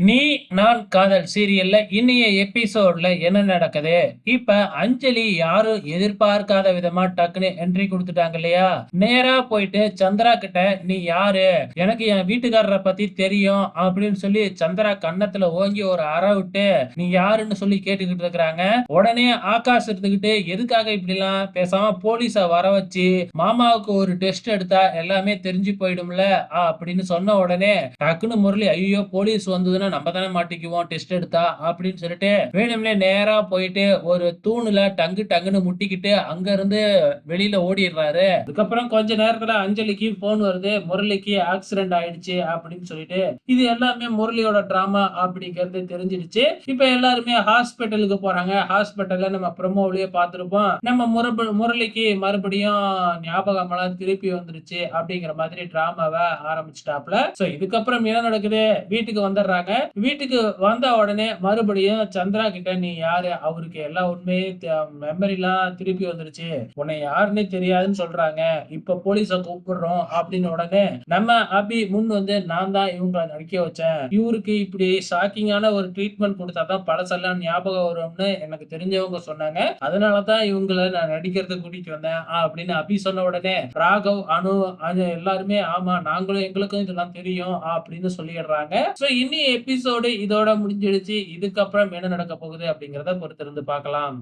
நீ நான் காதல் சீரியல்ல இன்னைய எபிசோட்ல என்ன நடக்குது? இப்ப அஞ்சலி யாரும் எதிர்பார்க்காத விதமா டக்குன்னு என்ட்ரி கொடுத்துட்டாங்க இல்லையா? நேரா போயிட்டு சந்திரா கிட்ட நீ யாரு? எனக்கு என் வீட்டுக்காரரை பத்தி தெரியும் அப்படின்னு சொல்லி சந்திரா கன்னத்துல ஓங்கி ஒரு அற விட்டு நீ யாருன்னு சொல்லி கேட்டுக்கிட்டு இருக்கிறாங்க? உடனே ஆகாஷ் எடுத்துக்கிட்டு எதுக்காக இப்படி எல்லாம் பேசாம போலீஸ வர வச்சு மாமாவுக்கு ஒரு டெஸ்ட் எடுத்தா எல்லாமே தெரிஞ்சு போயிடும்ல அப்படின்னு சொன்ன உடனே டக்குன்னு முரளி ஐயோ போலீஸ் வந்ததுன்னா நம்ம தானே மாட்டிக்குவோம் டெஸ்ட் எடுத்தா அப்படின்னு சொல்லிட்டு வேணும்னே நேரா போயிட்டு ஒரு தூணுல டங்கு டங்குன்னு முட்டிக்கிட்டு அங்க இருந்து வெளியில ஓடிடுறாரு. அதுக்கப்புறம் கொஞ்ச நேரத்துல அஞ்சலிக்கு போன் வருது முரளிக்கு ஆக்சிடென்ட் ஆயிடுச்சு அப்படின்னு சொல்லிட்டு. இது எல்லாமே முரளியோட டிராமா அப்படிங்கிறது தெரிஞ்சிடுச்சு. இப்ப எல்லாருமே ஹாஸ்பிட்டலுக்கு போறாங்க. ஹாஸ்பிட்டல்ல நம்ம ப்ரமோவிலேயே பார்த்துருப்போம். நம்ம முரப முரளிக்கு மறுபடியும் ஞாபகம் எல்லாம் திருப்பி வந்துருச்சு அப்படிங்கிற மாதிரி டிராமாவை ஆரம்பிச்சிட்டாப்ல. சோ இதுக்கப்புறம் என்ன நடக்குது? வீட்டுக்கு வந்துடுறாங்க. வீட்டுக்கு வந்த உடனே மறுபடியும் சந்திரா கிட்ட நீ யாரு? அவருக்கு எல்லா உண்மையே மெமரிலாம் திருப்பி வந்துருச்சு. உன்னை யாருன்னே தெரியாதுன்னு சொல்றாங்க. இப்ப போலீஸ கூப்பிடுறோம் அப்படின்னு உடனே நம்ம அபி முன் வந்து நான் தான் இவங்களை நடிக்க வச்சேன். இவருக்கு இப்படி ஷாக்கிங்கான ஒரு ட்ரீட்மெண்ட் கொடுத்தாதான் பழசெல்லாம் ஞாபகம் வரும்னு எனக்கு தெரிஞ்சவங்க சொன்னாங்க. அதனாலதான் இவங்களை நான் நடிக்கிறதுக்கு கூட்டிட்டு வந்தேன் அப்படின்னு அபி சொன்ன உடனே ராகவ் அனு அனு எல்லாருமே ஆமா நாங்களும் எங்களுக்கும் இதெல்லாம் தெரியும் அப்படின்னு சொல்லிடுறாங்க. சோ இனி எபிசோடு இதோட முடிஞ்சிடுச்சு. இதுக்கப்புறம் என்ன நடக்க போகுது அப்படிங்கிறத பொறுத்திருந்து பார்க்கலாம்.